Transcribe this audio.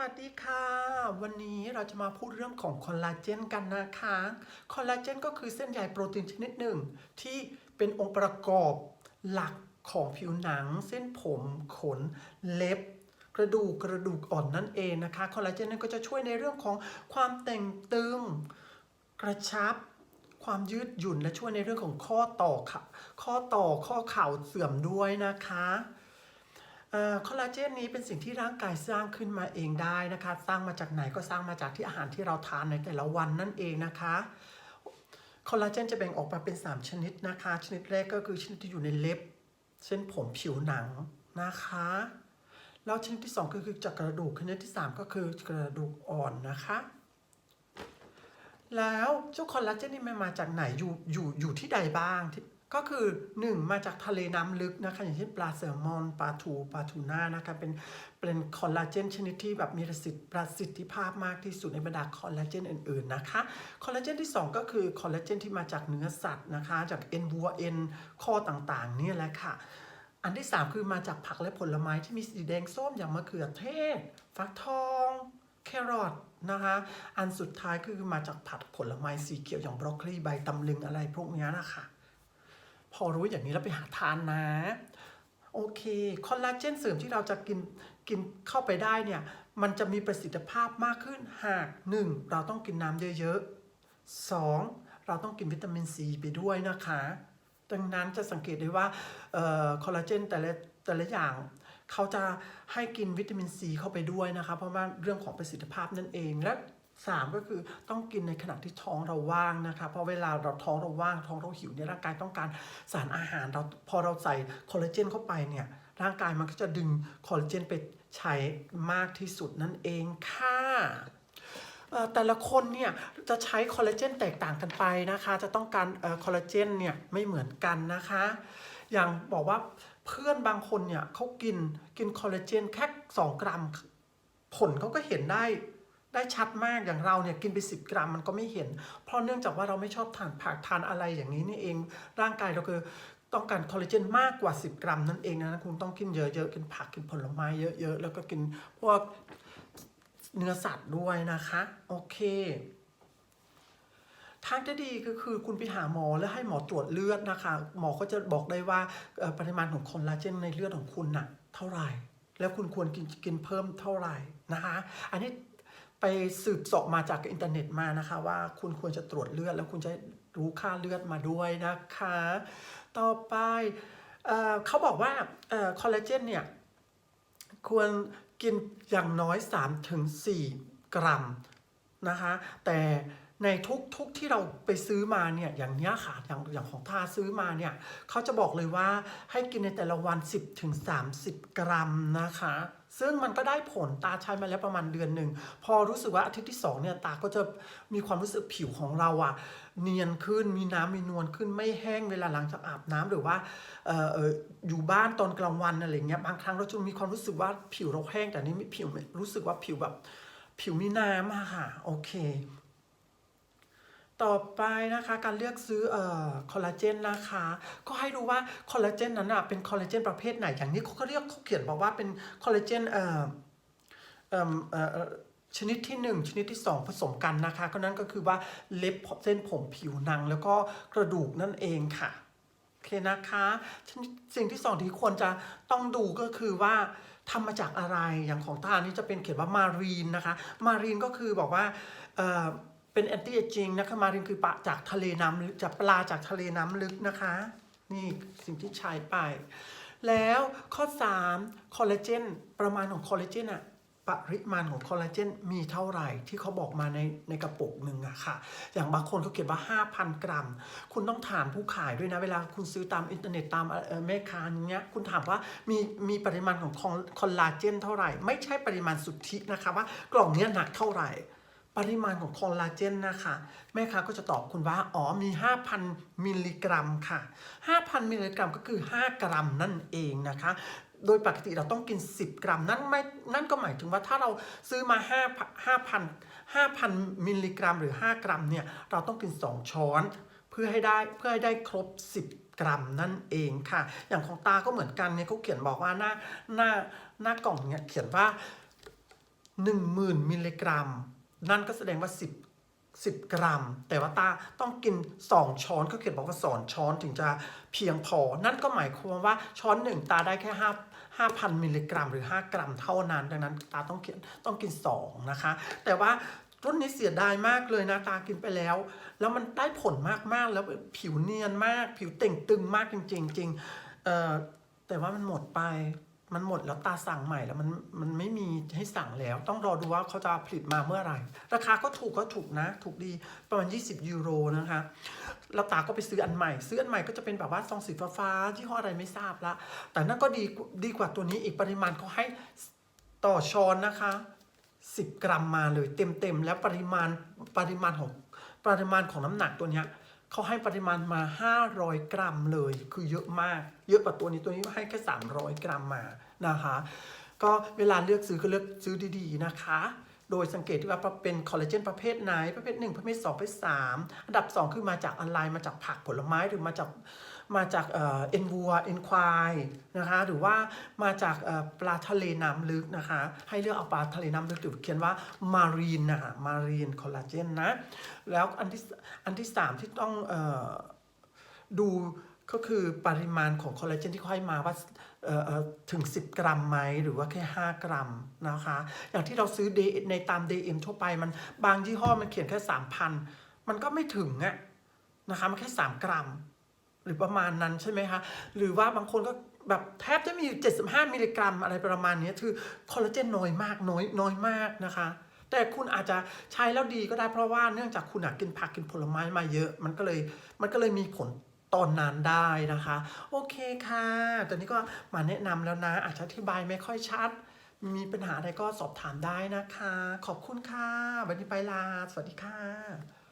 วัสดีค่ะ วันนี้เราจะมาพูดเรื่องของคอลลาเจนกันนะคะ คอลลาเจนก็คือเส้นใยโปรตีนชนิดหนึ่ง ที่เป็นองค์ประกอบหลักของผิวหนัง เส้นผมขนเล็บ กระดูกกระดูกอ่อนนั่นเองนะคะ คอลลาเจนนั้นก็จะช่วยในเรื่องของความแต่งตึง กระชับ ความยืดหยุ่นและช่วยในเรื่องของข้อต่อค่ะ ข้อต่อข้อเข่าเสื่อมด้วยนะคะ คอลลาเจนนี้เป็นสิ่งที่ร่างกายสร้างขึ้นมาเองได้นะคะ สร้างมาจากไหนก็สร้างมาจากที่อาหารที่เราทานในแต่ละวันนั่นเองนะคะคอลลาเจนจะแบ่งออกมาเป็น 3 ชนิดนะคะ ชนิดแรกก็คือชนิดที่อยู่ในเล็บ เส้นผมผิวหนังนะคะ แล้วชนิดที่ 2 ก็คือจากกระดูกชนิดที่ 3 ก็คือกระดูกอ่อนนะคะ แล้วเจ้าคอลลาเจนนี่มันมาจากไหนอยู่อยู่อยู่ที่ใดบ้างที่ ก็คือ 1 มาจากทะเลน้ำลึกนะคะอย่างเช่นปลาแซลมอนปลาทูปลาทูน่านะคะเป็นเป็นคอลลาเจนชนิดที่แบบมีประสิทธิประสิทธิภาพมากที่สุดในบรรดาคอลลาเจนอื่นๆนะคะคอลลาเจนที่ 2 ก็คือคอลลาเจนที่มาจากเนื้อสัตว์นะคะ จากเอ็นวัวเอ็นข้อต่างๆเนี่ยแหละค่ะอันที่ 3 คือมาจากผักและผลไม้ที่มีสีแดงส้มอย่างมะเขือเทศ ฟักทอง แครอทนะคะ อันสุดท้ายคือมาจากผักผลไม้สีเขียวอย่างบรอกโคลีใบตำลึงอะไรพวกนี้นะคะ พอรู้อย่างนี้แล้วไปหาทานนะ โอเค คอลลาเจนเสริมที่เราจะกินกินเข้าไปได้เนี่ย มันจะมีประสิทธิภาพมากขึ้นหาก 1. เราต้องกินน้ำเยอะๆ 2. เราต้องกินวิตามินซีไปด้วยนะคะ ดังนั้นจะสังเกตได้ว่าออคอลลาเจนแต่ละแต่ละอย่างเขาจะให้กินวิตามินซีเข้าไปด้วยนะคะ เพราะว่าเรื่องของประสิทธิภาพนั่นเองและ สามก็คือต้องกินในขณะที่ท้องเราว่างนะคะเพราะเวลาเราท้องเราว่างท้องเราหิวเนี่ยร่างกายต้องการสารอาหารเราพอเราใส่คอลลาเจนเข้าไปเนี่ยร่างกายมันก็จะดึงคอลลาเจนไปใช้มากที่สุดนั่นเองค่ะแต่ละคนเนี่ยจะใช้คอลลาเจนแตกต่างกันไปนะคะ จะต้องการอคอลลาเจนเนี่ยไม่เหมือนกันนะคะ อย่างบอกว่าเพื่อนบางคนเนี่ยเขากินกินคอลลาเจนแค่ 2 กรัม ผลเขาก็เห็นได้ ได้ชัดมากอย่างเราเนี่ยกินไป 10 กรัมมันก็ไม่เห็น เพราะเนื่องจากว่าเราไม่ชอบทานผักทานอะไรอย่างนี้นี่เองร่างกายเราคือต้องการคอลลาเจนมากกว่า 10 กรัมนั่นเองนะคุณต้องกินเยอะๆกินผักกินผลไม้เยอะๆแล้วก็กินพวกเนื้อสัตว์ด้วยนะคะโอเคทางที่ดีก็คือคุณไปหาหมอแล้วให้หมอตรวจเลือดนะคะ หมอก็จะบอกได้ว่าปริมาณของคอลลาเจนในเลือดของคุณน่ะเท่าไหร่ แล้วคุณควรกินกินเพิ่มเท่าไหร่นะคะ อันนี้ ไปสืบสอบมาจากอินเทอร์เน็ตมานะคะว่าคุณควรจะตรวจเลือดแล้วคุณจะรู้ค่าเลือดมาด้วยนะคะ ต่อไปเอเขาบอกว่าคอลลาเจนเนี่ยควรกินอย่างน้อย 3-4 กรัมนะคะแต่ในทุกทุกที่เราไปซื้อมาเนี่ยอย่างเนี้ยค่ะอย่างอย่างของทาซื้อมาเนี่ยเขาจะบอกเลยว่าให้กินในแต่ละวัน 10-30 กรัมนะคะ ซึ่งมันก็ได้ผลตาใช้มาแล้วประมาณเดือนหนึ่ง พอรู้สึกว่าอาทิตย์ที่2เนี่ยตาก็จะมีความรู้สึกผิวของเราอะเนียนขึ้นมีน้ำมีนวลขึ้นไม่แห้งเวลาหลังจากอาบน้ำหรือว่าอออยู่บ้านตอนกลางวันอะไรเงี้ยบางครั้งเราจะมีความรู้สึกว่าผิวเราแห้งแต่นี่ไม่ผิวไม่รู้สึกว่าผิวแบบผิวมีน้ำอะค่ะโอเค ต่อไปนะคะการเลือกซื้อเอ่อคอลลาเจนนะคะ ก็ให้ดูว่าคอลลาเจนนั้นอะเป็นคอลลาเจนประเภทไหนอย่างนี้เขาก็เรียกเขาเขียนบอกว่าเป็นคอลลาเจนเอ่อเอ่อเอ่อชนิดที่ 1 ชนิดที่ 2 ผสมกันนะคะ ก็นั่นก็คือว่าเล็บเส้นผมผิวหนังแล้วก็กระดูกนั่นเองค่ะโอเคนะคะสิ่งที่สองที่ควรจะต้องดูก็คือว่าทำมาจากอะไรอย่างของตานี่จะเป็นเขียนว่ามารีนนะคะ มารีนก็คือบอกว่าเอ่อ เป็นแอนตี้เอจิงนะคะมารีนคือปลาจากทะเลน้ำลึกจากปลาจากทะเลน้ำลึกนะคะ นี่สิ่งที่ใช้ไป แล้วข้อ 3 คอลลาเจนประมาณของคอลลาเจนอะปริมาณของคอลลาเจนมีเท่าไหร่ที่เขาบอกมาในในกระปุกหนึ่งอะค่ะ อย่างบางคนเขาเขียนว่า 5,000 กรัม คุณต้องถามผู้ขายด้วยนะ เวลาคุณซื้อตามอินเทอร์เน็ตตามเอ่อแม่ค้าอย่างเงี้ย คุณถามว่ามีมีปริมาณของคอลลาเจนเท่าไหร่ ไม่ใช่ปริมาณสุทธินะคะว่ากล่องเนี้ยหนักเท่าไหร่ ปริมาณของคอลลาเจนนะคะ แม่ค้าก็จะตอบคุณว่า อ๋อมี 5,000 มิลลิกรัมค่ะ 5,000 มิลลิกรัมก็คือ 5 กรัมนั่นเองนะคะ โดยปกติเราต้องกิน 10 กรัม นั่นไม่นั่นก็หมายถึงว่าถ้าเราซื้อมา5 5,000 5,000 มิลลิกรัม หรือ 5 กรัมเนี่ยเราต้องกิน 2 ช้อนเพื่อให้ได้เพื่อให้ได้ครบ 10 กรัมนั่นเองค่ะ อย่างของตาก็เหมือนกันเนี่ยเขาเขียนบอกว่าหน้าหน้าหน้ากล่องเนี่ยเขียนว่า 10,000 มิลลิกรัม นั่นก็แสดงว่า 10 10 กรัม แต่ว่าตาต้องกิน 2 ช้อนเขาเขียนบอกว่าสอนช้อนถึงจะเพียงพอ นั่นก็หมายความว่าช้อนหนึ่งตาได้แค่5 5,000 มิลลิกรัม หรือ 5 กรัมเท่านั้น ดังนั้นตาต้องกินต้องกิน 2 นะคะ แต่ว่ารุ่นนี้เสียดายมากเลยนะตากินไปแล้ว แล้วมันได้ผลมากๆ แล้วผิวเนียนมาก ผิวเต่งตึงมากจริงๆจริงเอ่อแต่ว่ามันหมดไป มันหมดแล้วตาสั่งใหม่แล้วมันมันไม่มีให้สั่งแล้ว ต้องรอดูว่าเขาจะผลิตมาเมื่อไหร่ ราคาก็ถูกก็ถูกนะ ถูกดีประมาณ 20 ยูโรนะคะแล้วตาก็ไปซื้ออันใหม่ ซื้ออันใหม่ก็จะเป็นแบบว่าซองสีฟ้าๆที่ห้ออะไรไม่ทราบละ แต่นั่นก็ดีดีกว่าตัวนี้อีกปริมาณเขาให้ต่อช้อนนะคะ 10 กรัมมาเลยเต็มๆแล้วปริมาณปริมาณของปริมาณของน้ำหนักตัวเนี้ยเขาให้ปริมาณมา 500 กรัมเลย คือเยอะมาก เยอะกว่าตัวนี้ตัวนี้ให้แค่ 300 กรัมมา นะคะ ก็เวลาเลือกซื้อก็เลือกซื้อดีๆนะคะ โดยสังเกตว่าเป็นคอลลาเจนประเภทไหน ประเภท 1 ประเภท 2 ประเภท 3 อันดับ 2 คือมาจากอะไรมาจากผักผลไม้หรือมาจากมาจากเอ็นวัวเอ็นควายนะคะหรือว่ามาจากปลาทะเลน้ำลึกนะคะ ให้เลือกเอาปลาทะเลน้ำลึกหรือเขียนว่ามารีนนะคะมารีนคอลลาเจนนะ แล้วอันที่อันที่ 3 ที่ต้องออดู ก็คือปริมาณของคอลลาเจนที่เขาให้มาว่าถึง 10 กรัมไหมหรือว่าแค่ 5 กรัมนะคะ อย่างที่เราซื้อ D ในตาม DM ทั่วไปมันบางยี่ห้อมันเขียนแค่ 3,000 มันก็ไม่ถึงอะนะคะมันแค่ 3 กรัม หรือประมาณนั้นใช่ไหมคะ หรือว่าบางคนก็แบบแทบจะมีอยู่75 มิลลิกรัม อะไรประมาณนี้คือคอลลาเจนน้อยมากน้อยน้อยมากนะคะแต่คุณอาจจะใช้แล้วดีก็ได้เพราะว่าเนื่องจากคุณกินผักกินผลไม้มาเยอะ มันก็เลยมันก็เลยมีผล ตอนนั้นได้นะคะ โอเคค่ะตอนนี้ก็มาแนะนำแล้วนะ อาจจะอธิบายไม่ค่อยชัด มีปัญหาอะไรก็สอบถามได้นะคะ ขอบคุณค่ะ วันนี้ไปลา สวัสดีค่ะ